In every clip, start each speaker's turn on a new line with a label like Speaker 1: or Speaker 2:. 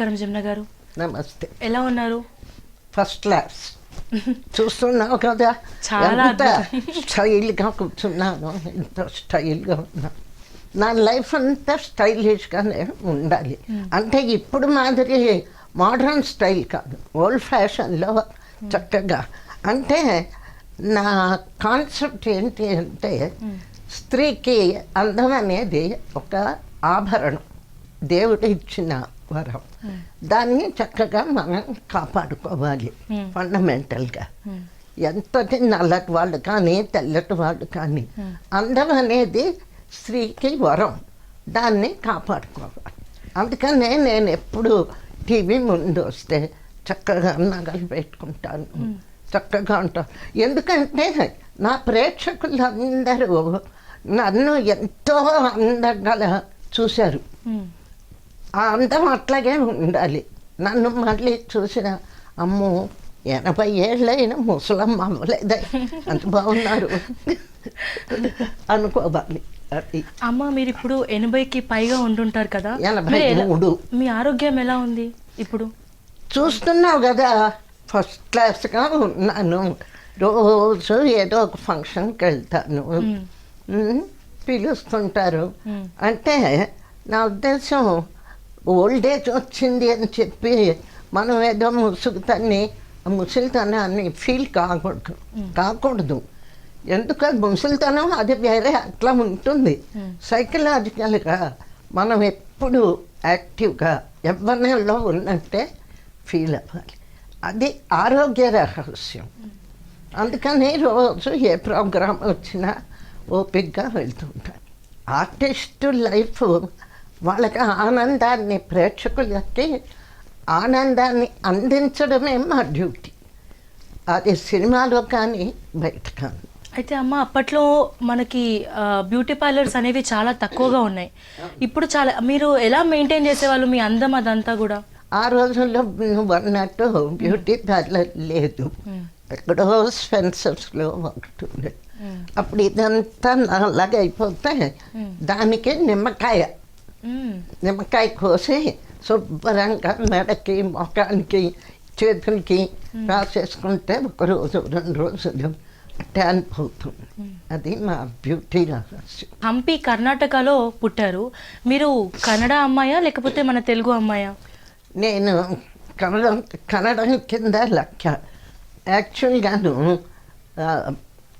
Speaker 1: నమస్కారం జమున గారు.
Speaker 2: నమస్తే.
Speaker 1: ఎలా ఉన్నారు?
Speaker 2: ఫస్ట్ క్లాస్ చూస్తున్నావు కదా?
Speaker 1: చాలా
Speaker 2: స్టైల్గా కూర్చున్నాను ఎంత స్టైల్గా ఉన్నా నా లైఫ్ అంతా స్టైలిష్గానే ఉండాలి. అంటే ఇప్పుడు మాదిరి మోడర్న్ స్టైల్ కాదు. ఓల్డ్ ఫ్యాషన్లో చక్కగా. అంటే నా కాన్సెప్ట్ ఏంటి అంటే స్త్రీకి అందం అనేది ఒక ఆభరణం. దేవుడు ఇచ్చిన వరం. దాన్ని చక్కగా మనం కాపాడుకోవాలి ఫండమెంటల్గా ఎంతటి నల్లటి వాళ్ళు కానీ తెల్లటి వాళ్ళు కానీ అందం అనేది స్త్రీకి వరం. దాన్ని కాపాడుకోవాలి. అందుకనే నేను ఎప్పుడు టీవీ ముందు వస్తే చక్కగా నగలు పెట్టుకుంటాను. చక్కగా ఉంటాను ఎందుకంటే నా ప్రేక్షకులందరూ నన్ను ఎంతో అందంగా చూశారు. అందం అట్లాగే ఉండాలి. నన్ను మళ్ళీ చూసిన అమ్మో ఎనభై ఏళ్ళైన ముసలమ్మ అవ్వలేదా. అంత బాగున్నారు. అనుకోవాలి
Speaker 1: అమ్మ మీరు ఇప్పుడు ఎనభైకి పైగా ఉంటుంటారు కదా.
Speaker 2: ఎనభై మూడు.
Speaker 1: మీ ఆరోగ్యం ఎలా ఉంది ఇప్పుడు?
Speaker 2: చూస్తున్నావు కదా ఫస్ట్ క్లాస్గా ఉన్నాను. రోజు ఏదో ఒక ఫంక్షన్కి వెళ్తాను. పిలుస్తుంటారు. అంటే నా ఉద్దేశం ఓల్డ్ ఏజ్ వచ్చింది అని చెప్పి మనం ఏదో ముసుగుతన్ని ముసలితనాన్ని ఫీల్ కాకూడదు. కాకూడదు. ఎందుకంటే ముసలితనం అది వేరే అట్లా ఉంటుంది. సైకలాజికల్గా మనం ఎప్పుడు యాక్టివ్గా యవ్వనంలో ఉన్నట్టే ఫీల్ అవ్వాలి. అది ఆరోగ్య రహస్యం. అందుకని రోజు ఏ ప్రోగ్రామ్ వచ్చినా ఓపిక్గా వెళ్తుంటాను ఆర్టిస్టు లైఫ్ వాళ్ళకి ఆనందాన్ని ప్రేక్షకులకి ఆనందాన్ని అందించడమే మా డ్యూటీ. అది సినిమాలో కానీ బయట కానీ.
Speaker 1: అయితే అమ్మ అప్పట్లో మనకి బ్యూటీ పార్లర్స్ అనేవి చాలా తక్కువగా ఉన్నాయి. ఇప్పుడు చాలా మీరు ఎలా మెయింటైన్ చేసేవాళ్ళు మీ అందం అదంతా కూడా?
Speaker 2: ఆ రోజుల్లో నువ్వు అన్నట్టు బ్యూటీ పార్లర్ లేదు. ఎక్కడో స్పెన్సర్స్లో ఒకటి అప్పుడు ఇదంతా అలాగే అయిపోతే దానికి నిమ్మకాయ.
Speaker 1: మ్మ్.
Speaker 2: నిమ్మకాయ కోసి శుభ్రంగా మెడకి మొఖానికి చేతులకి రాసేసుకుంటే ఒక రోజు రెండు రోజులు ట్యాన్ పోతుంది అది మా బ్యూటీ రహస్యం
Speaker 1: హంపి కర్ణాటకలో పుట్టారు. మీరు కన్నడ అమ్మాయా లేకపోతే మన తెలుగు అమ్మాయా?
Speaker 2: నేను కన్నడం కన్నడం కింద లెక్క. యాక్చువల్గాను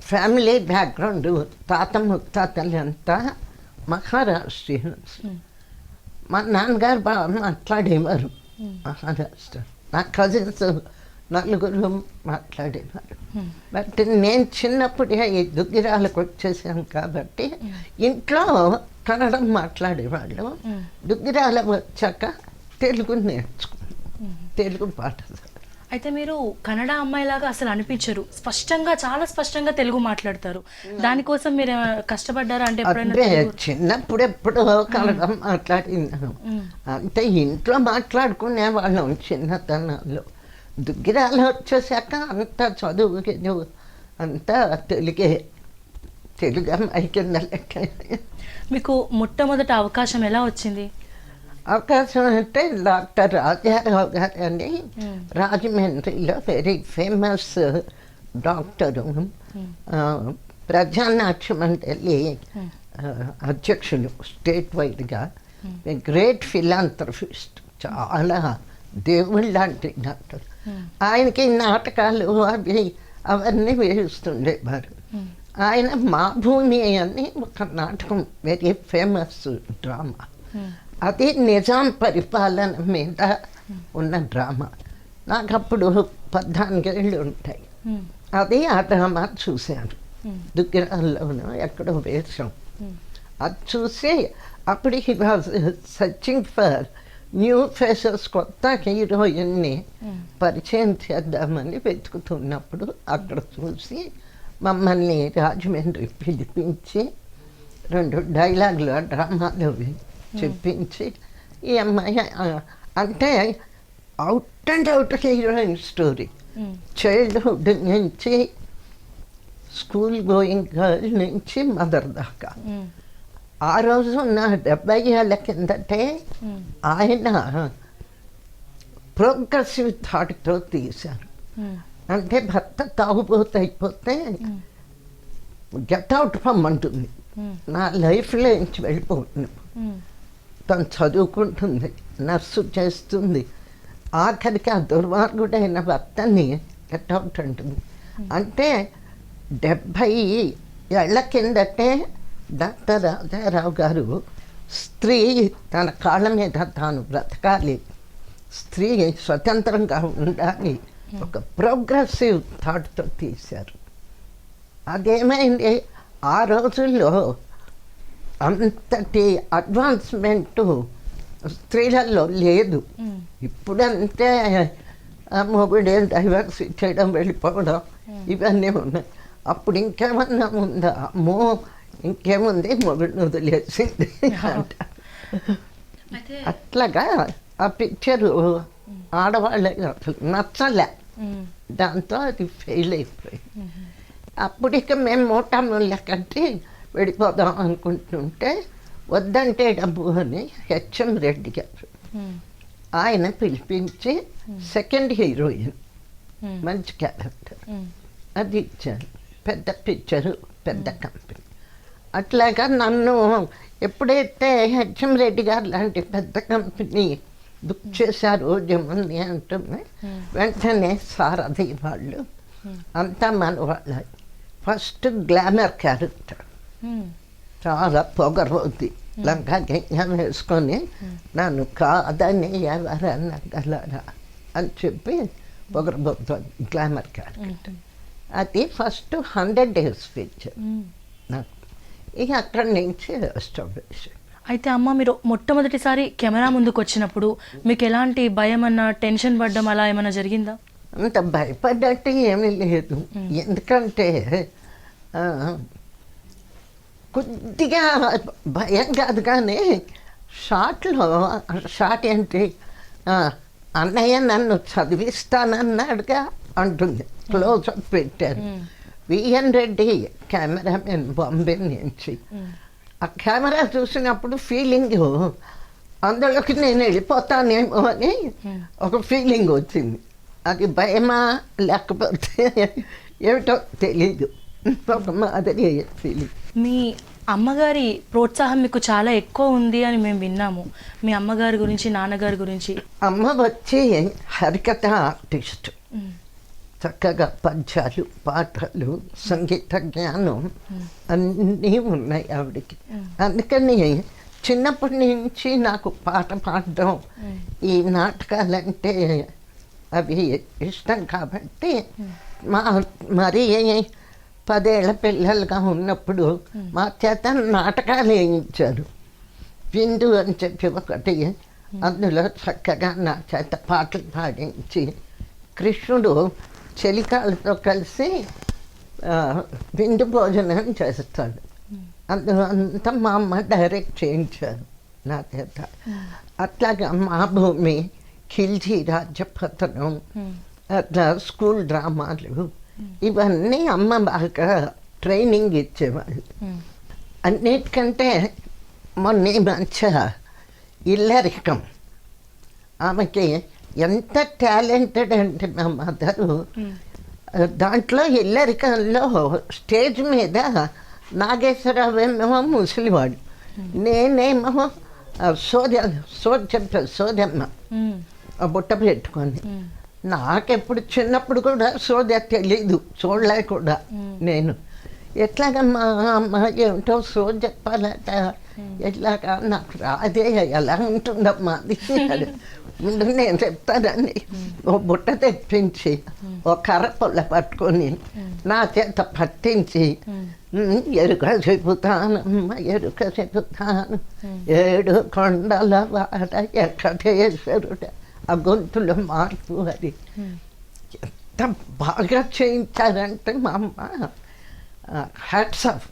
Speaker 2: ఫ్యామిలీ బ్యాక్గ్రౌండ్ తాత ముత్తాతలు అంతా మహారాష్ట్రియన్స్ మా నాన్నగారు బాగా మాట్లాడేవారు. మహారాష్ట్ర నా కజిన్స్ నలుగురు మాట్లాడేవారు. బట్ నేను చిన్నప్పుడే ఈ దుగ్గిరాలకు వచ్చేసాను కాబట్టి ఇంట్లో కన్నడం మాట్లాడేవాళ్ళు. దుగ్గిరాల వచ్చాక తెలుగు నేర్చుకున్నాను. తెలుగు పాటలు
Speaker 1: అయితే మీరు కన్నడ అమ్మాయిలాగా అసలు అనిపించరు. స్పష్టంగా చాలా స్పష్టంగా తెలుగు మాట్లాడతారు. దానికోసం మీరు కష్టపడ్డారా? అంటే తెలుగు-
Speaker 2: చిన్నప్పుడు ఎప్పుడో కన్నడం మాట్లాడినాను. అంటే ఇంట్లో మాట్లాడుకునే వాళ్ళం చిన్నతనంలో. దుగ్గిరాలు వచ్చేసాక అంతా చదువు అంతా తెలుగే తెలుగు అమ్మాయి కింద లెక్క.
Speaker 1: మీకు మొట్టమొదటి అవకాశం ఎలా వచ్చింది?
Speaker 2: అవకాశం అంటే డాక్టర్ రాజారావు గారు అని రాజమండ్రిలో వెరీ ఫేమస్ డాక్టరు ప్రజానాట్య మండలి ఆ, అధ్యక్షులు స్టేట్ వైడ్గా గ్రేట్ ఫిలాంథ్రఫిస్ట్ చాలా దేవుళ్ళ లాంటి డాక్టర్. ఆయనకి నాటకాలు అవి అవన్నీ వేస్తుండేవారు. ఆయన మా భూమి అని ఒక నాటకం వెరీ ఫేమస్ డ్రామా అది నిజాం పరిపాలన మీద ఉన్న డ్రామా. నాకు అప్పుడు పద్నాలుగేళ్ళు ఉంటాయి. అది ఆ డ్రామా చూశాను. దుగ్గిరాల్లోనూ ఎక్కడో వేషం. అది చూసి అప్పుడు he was searching for new faces కొత్త హీరోయిన్ని పరిచయం చేద్దామని వెతుకుతున్నప్పుడు అక్కడ చూసి మమ్మల్ని రాజమండ్రి పిలిపించి రెండు డైలాగులు డ్రామాలో చెప్పించి ఈ అమ్మాయి అంటే out and out heroine story. Childhood నుంచి స్కూల్ గోయింగ్ గర్ల్ నుంచి మదర్ దాకా. ఆ రోజు నా డెబ్బై ఏళ్ళ కిందటే. ఆయన ప్రోగ్రెసివ్ థాట్తో
Speaker 1: ఉమ్,
Speaker 2: అంటే భర్త తాగుబోతు అయిపోతే గెట్ అవుట్ పమ్మంటుంది
Speaker 1: ఉమ్,
Speaker 2: నా లైఫ్లో నుంచి వెళ్ళిపోతుంది
Speaker 1: ఉమ్,
Speaker 2: తను చదువుకుంటుంది నర్సు చేస్తుంది. ఆఖరికి ఆ దుర్మార్గుడైన భర్తని గెట్ అవుట్ అంటుంది. అంటే డెబ్భై ఏళ్ళ కిందటే డాక్టర్ రాజారావు గారు స్త్రీ తన కాళ్ళ మీద తాను బ్రతకాలి. స్త్రీ స్వతంత్రంగా ఉండాలి. ఒక ప్రోగ్రెసివ్ థాట్తో తీశారు. అదేమైంది? ఆ రోజుల్లో అంతటి అడ్వాన్స్మెంట్ స్త్రీలలో లేదు. ఆ మొగుడే డైవర్స్ చేయడం వెళ్ళిపోవడం ఇవన్నీ ఉన్నాయి. అప్పుడు ఇంకేమన్నా ఉందా? అమ్మో ఇంకేముంది? మొగుడిని వదిలేసింది అంట. అట్లాగా ఆ పిక్చరు ఆడవాళ్ళకి అసలు నచ్చలే. దాంతో అది ఫెయిల్ అయిపోయింది. అప్పుడు ఇక మేము మోటాముళ్ళ కంటే వెళ్ళిపోదాం అనుకుంటుంటే వద్దంటే డబ్బు అని హెచ్ఎం రెడ్డి గారు. ఆయన పిలిపించి సెకండ్ హీరోయిన్ మంచి క్యారెక్టర్. అది ఇచ్చారు. పెద్ద పిక్చరు పెద్ద కంపెనీ. అట్లాగా నన్ను ఎప్పుడైతే హెచ్ఎం రెడ్డి గారు లాంటి పెద్ద కంపెనీ బుక్ చేశారు జముంది అంటుంది వెంటనే సారథి వాళ్ళు అంతా మన వాళ్ళ ఫస్ట్ గ్లామర్ క్యారెక్టర్. చాలా పొగరవుద్ది లంకా గింజం వేసుకొని నన్ను కాదని ఎవరన్నా గలరా అని చెప్పి పొగరబోతుంది గ్లామర్ క్యారెక్టర్ అది ఫస్ట్ హండ్రెడ్ డేస్ పిక్చర్. నాకు ఇక అక్కడి నుంచి ఎస్టాబ్లిష్
Speaker 1: అయితే అమ్మ మీరు మొట్టమొదటిసారి కెమెరా ముందుకు వచ్చినప్పుడు మీకు ఎలాంటి భయం అన్న టెన్షన్ పడ్డం అలా ఏమైనా జరిగిందా?
Speaker 2: అంత భయపడ్డట్టు ఏమీ లేదు. ఎందుకంటే కొద్దిగా భయం కాదు కానీ షార్ట్లో షార్ట్ ఏంటి? అన్నయ్య నన్ను చదివిస్తానన్నాడుగా అంటుంది. క్లోజ్అప్ పెట్టారు. విఎన్ రెడ్డి కెమెరామెన్ బాంబే నుంచి. ఆ కెమెరా చూసినప్పుడు ఫీలింగ్ అందులోకి నేను వెళ్ళిపోతానేమో అని ఒక ఫీలింగ్ వచ్చింది. అది భయమా లేకపోతే ఏమిటో తెలీదు. ఒక మాదిరి ఫీలింగ్.
Speaker 1: మీ అమ్మగారి ప్రోత్సాహం మీకు చాలా ఎక్కువ ఉంది అని మేము విన్నాము. మీ అమ్మగారి గురించి నాన్నగారి గురించి.
Speaker 2: అమ్మ వచ్చి హరికథ ఆర్టిస్ట్. చక్కగా పద్యాలు పాటలు సంగీత జ్ఞానం అన్నీ ఉన్నాయి ఆవిడకి. అందుకని చిన్నప్పటి నుంచి నాకు పాట పాడడం ఈ నాటకాలంటే అవి ఇష్టం కాబట్టి మా మరి పదేళ్ళ పిల్లలుగా ఉన్నప్పుడు మా చేత నాటకాలు వేయించారు. విందు అని చెప్పి ఒకటి అందులో చక్కగా నా చేత పాటలు పాడించి కృష్ణుడు చెలికాలతో కలిసి విందు భోజనం చేస్తాడు. అందులో అంతా మా అమ్మ డైరెక్ట్ చేయించారు నా చేత. అట్లాగా మా భూమి ఖిల్జీ రాజ్యపతనం అట్లా స్కూల్ డ్రామాలు ఇవన్నీ అమ్మ బాగా ట్రైనింగ్ ఇచ్చేవాళ్ళు. అన్నిటికంటే మొన్న మధ్య ఇల్లరికం. ఆమెకి ఎంత టాలెంటెడ్ అంటే మా మదరు దాంట్లో ఇల్లరికంలో స్టేజ్ మీద నాగేశ్వరరావు ఏమో ముసలివాడు. నేనేమో సోద సోదమ్మ. బుట్ట పెట్టుకొని. నాకెప్పుడు చిన్నప్పుడు కూడా సోద తెలీదు చూడలే కూడా నేను. ఎట్లాగమ్మా అమ్మ ఏమిటో సో చెప్పాలట. ఎట్లాగా నాకు రాదే ఎలా ఉంటుందమ్మా అది. ముందు నేను చెప్తానని ఓ బుట్ట తెప్పించి ఓ కర్ర పొల్ల పట్టుకొని నా చేత పట్టించి "ఉమ్, ఎరుక చెబుతానమ్మ ఎరుక చెబుతాను. ఏడు కొండల వాడ ఎక్కడేశ్వరుడ ఆ గొంతులో మార్పు అది. ఎంత బాగా చేయించారంటే మా అమ్మ హ్యాట్స్ ఆఫ్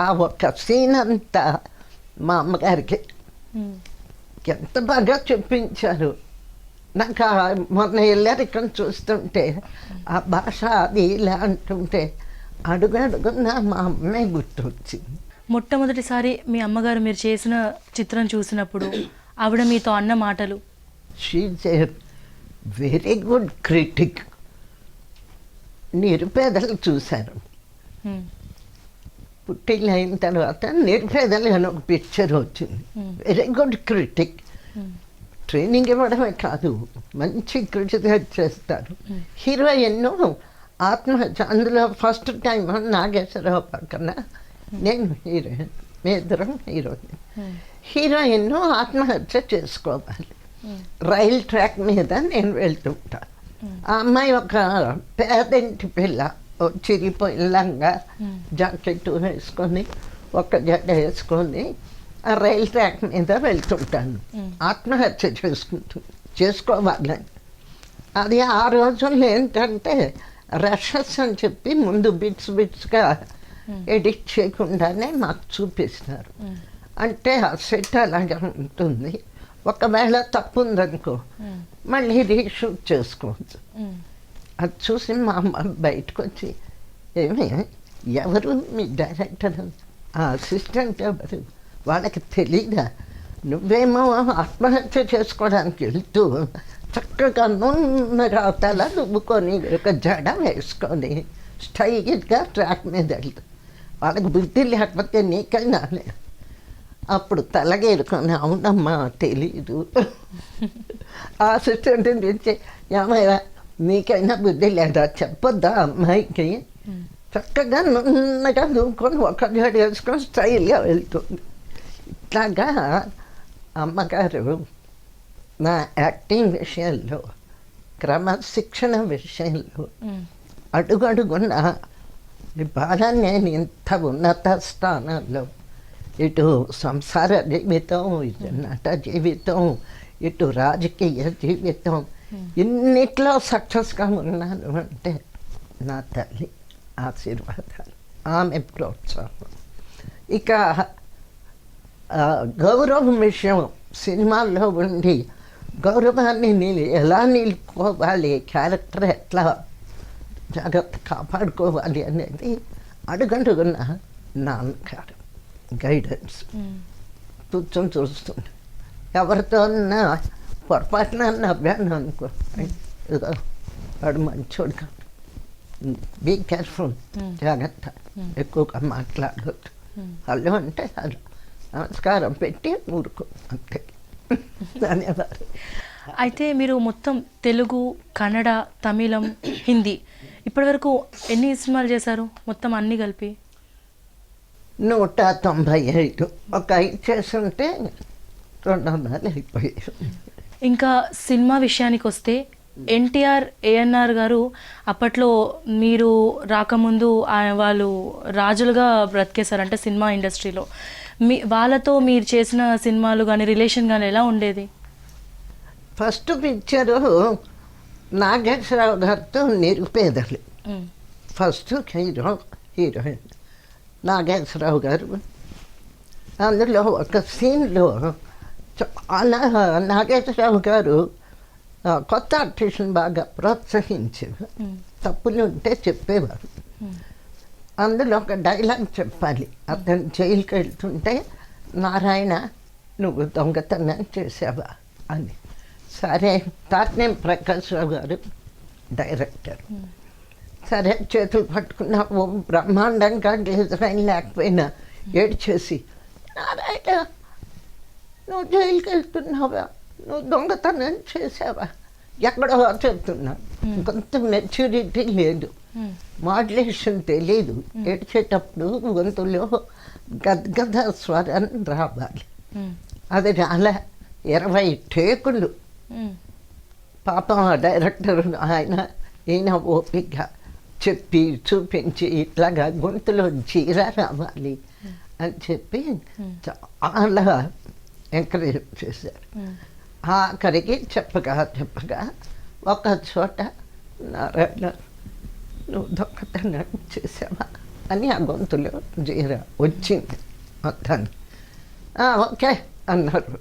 Speaker 2: ఆ ఒక్క సీన్ అంతా మా అమ్మగారికి. ఎంత బాగా చెప్పించారు. నాకు ఆ మొన్న వెళ్ళరికం చూస్తుంటే ఆ భాష అది ఇలా అంటుంటే అడుగు అడుగున మా అమ్మే గుర్తొచ్చింది.
Speaker 1: మొట్టమొదటిసారి మీ అమ్మగారు మీరు చేసిన చిత్రం చూసినప్పుడు ఆవిడ మీతో అన్న మాటలు
Speaker 2: షీజ్ వెరీ గుడ్ క్రిటిక్ నిరుపేదలు చూశారు
Speaker 1: మ్మ్.
Speaker 2: పుట్టిల్లు అయిన తర్వాత నిరుపేదలు అని ఒక పిక్చర్ వచ్చింది
Speaker 1: Hmm.
Speaker 2: Very good critic. Training ఇవ్వడమే కాదు మంచి క్రిటిసైజ్ చేస్తారు హీరో ఎన్నో ఆత్మహత్య అందులో ఫస్ట్ టైం నాగేశ్వరరావు పక్కన నేను హీరోయిన్ మీ ఇద్దరం హీరోయిన్. హీరోయిన్ ఆత్మహత్య చేసుకోవాలి. రైల్ ట్రాక్ మీద నేను వెళ్తుంటా. ఆ అమ్మాయి ఒక పేదంటి పిల్ల చిరిగిపోయిన లంగా. జాకెట్ వేసుకొని ఒక జడ వేసుకొని ఆ రైల్ ట్రాక్ మీద వెళ్తుంటాను. ఆత్మహత్య చేసుకుంటూ చేసుకోవాలని అది ఆ రోజుల్లో ఏంటంటే రషెస్ అని చెప్పి ముందు బిట్స్ బిట్స్గా ఎడిట్ చేయకుండానే మాకు చూపిస్తారు. అంటే ఆ సెట్ అలాగే ఉంటుంది. ఒకవేళ తప్పు ఉందనుకో. మళ్ళీ రీషూట్ చేసుకోవచ్చు. అది చూసి మా అమ్మ బయటకు వచ్చి ఏమి ఎవరు మీ డైరెక్టర్ ఆ అసిస్టెంట్ ఎవరు వాళ్ళకి తెలీదా నువ్వేమో ఆత్మహత్య చేసుకోవడానికి వెళ్తూ చక్కగా నున్నగా తల దువ్వుకొని ఒక జడ వేసుకొని స్టైల్గా ట్రాక్ మీద వెళ్తూ వాళ్ళకి బుద్ధి లేకపోతే నీకైనా లే. అప్పుడు తలగేరుకొని అవునమ్మా తెలీదు. ఆ అసిస్టెంట్ నుంచి ఏమైనా నీకైనా బుద్ధి లేదా? చెప్పొద్దా అమ్మాయికి? చక్కగా నున్నగా దూకొని ఒక జడ వేసుకొని స్టైల్గా వెళ్తుంది. ఇట్లాగా అమ్మగారు నా యాక్టింగ్ విషయంలో క్రమశిక్షణ విషయంలో
Speaker 1: అడుగడుగున్న
Speaker 2: అడుగడుగున బాగా నేను ఇంత ఉన్నత స్థానంలో ఇటు సంసార జీవితం ఇటు నట జీవితం ఇటు రాజకీయ జీవితం. ఇన్నిట్లో సక్సెస్గా ఉన్నాను అంటే నా తల్లి ఆశీర్వాదాలు ఆమె ప్రోత్సాహం. ఇక గౌరవం విషయం సినిమాల్లో ఉండి గౌరవాన్ని నేను ఎలా నిలుపుకోవాలి క్యారెక్టర్ ఎట్లా జాగ్రత్త కాపాడుకోవాలి అనేది అడుగడుగున నాన్నగారు గైడెన్స్. కూర్చొని చూస్తుంది ఎవరితో అన్నా పొరపాటున నవ్వాను అనుకో వాడు మంచోడు కాదు బీ కేర్ఫుల్. జాగ్రత్త. ఎక్కువగా మాట్లాడవద్దు
Speaker 1: Hmm.
Speaker 2: హలో అంటే హలో నమస్కారం పెట్టి ఊరుకో అంతే ధన్యవాదాలు
Speaker 1: అయితే మీరు మొత్తం తెలుగు కన్నడ తమిళం హిందీ ఇప్పటివరకు ఎన్ని సినిమాలు చేశారు మొత్తం అన్ని కలిపి
Speaker 2: నూట తొంభై ఐదు ఒక ఐదు చేస్తుంటే రెండు వందలు అయిపోయాయి
Speaker 1: ఇంకా సినిమా విషయానికి వస్తే ఎన్టీఆర్ ఏఎన్ఆర్ గారు అప్పట్లో మీరు రాకముందు వాళ్ళు రాజులుగా బ్రతికేశారు అంటే సినిమా ఇండస్ట్రీలో. మీ వాళ్ళతో మీరు చేసిన సినిమాలు కానీ రిలేషన్ కానీ ఎలా ఉండేది?
Speaker 2: ఫస్ట్ పిక్చరు నాగేశ్వరరావు గారితో నిరుపేదలు. First hero heroine. నాగేశ్వరరావు గారు. అందులో ఒక సీన్లో చాలా నాగేశ్వరరావు గారు కొత్త ఆర్టిస్ట్ని బాగా ప్రోత్సహించేవారు.
Speaker 1: మ్మ్.
Speaker 2: తప్పులు ఉంటే చెప్పేవారు. అందులో ఒక డైలాగ్ చెప్పాలి. అతను జైలుకి వెళ్తుంటే నారాయణ నువ్వు దొంగతనం చేసావా? అని. సరే తాట్నేం ప్రకాష్ రావు గారు డైరెక్టర్. సరే చేతులు పట్టుకున్న ఓ బ్రహ్మాండంగా డిజైన్ లేకపోయినా. ఏడ్చేసి నారాయణ నువ్వు జైలుకి వెళ్తున్నావా? నువ్వు దొంగతనం చేసావా ఎక్కడో చెప్తున్నా. కొంత మెచ్యూరిటీ లేదు. మాడ్యులేషన్ తెలీదు. ఏడ్చేటప్పుడు గొంతులో గద్గద స్వరం రావాలి. అది రాలే. ఇరవై టేకులు. పాపం ఆ డైరెక్టర్ ఆయన ఈయన ఓపిక. చెప్పి చూపించి ఇట్లాగా గొంతులో చీర రావాలి అని చెప్పి చాలా ఎంకరేజ్ చేశారు. ఆఖరికి చెప్పగా చెప్పగా ఒక చోట నారాయణ నువ్వు దొంగతనం చేసావా అని ఆ గొంతులో జీర వచ్చింది మొత్తాన్ని "ఆ, ఓకే అన్నారు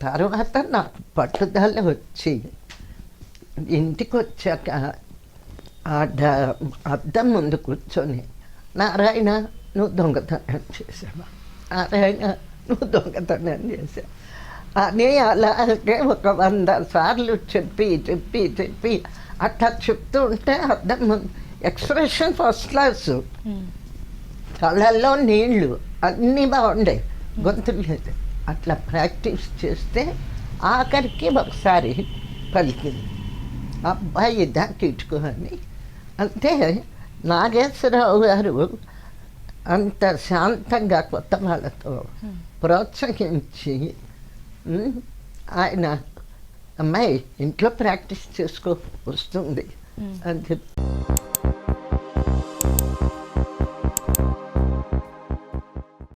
Speaker 2: తర్వాత నాకు పట్టుదల వచ్చి ఇంటికి వచ్చాక ఆ అద్దం ముందు కూర్చొని నారాయణ నువ్వు దొంగతనం చేసావా నారాయణ నువ్వు దొంగతనం చేసావు అని అలాగే ఒక వంద సార్లు చెప్పి చెప్పి చెప్పి అట్లా చెప్తూ ఉంటే అర్థం ఎక్స్ప్రెషన్ ఫస్ట్ క్లాసు. కళ్ళల్లో నీళ్ళు అన్నీ బాగుండే గొంతు లేదు అట్లా ప్రాక్టీస్ చేస్తే ఆఖరికి ఒకసారి పలికింది అబ్బాయి దాకిట్టుకొని అంటే నాగేశ్వరరావు గారు అంత శాంతంగా కొత్త వాళ్ళతో ప్రోత్సహించి ఆయన అమ్మాయి ఇంట్లో ప్రాక్టీస్ చేసుకో వస్తుంది అని చెప్పి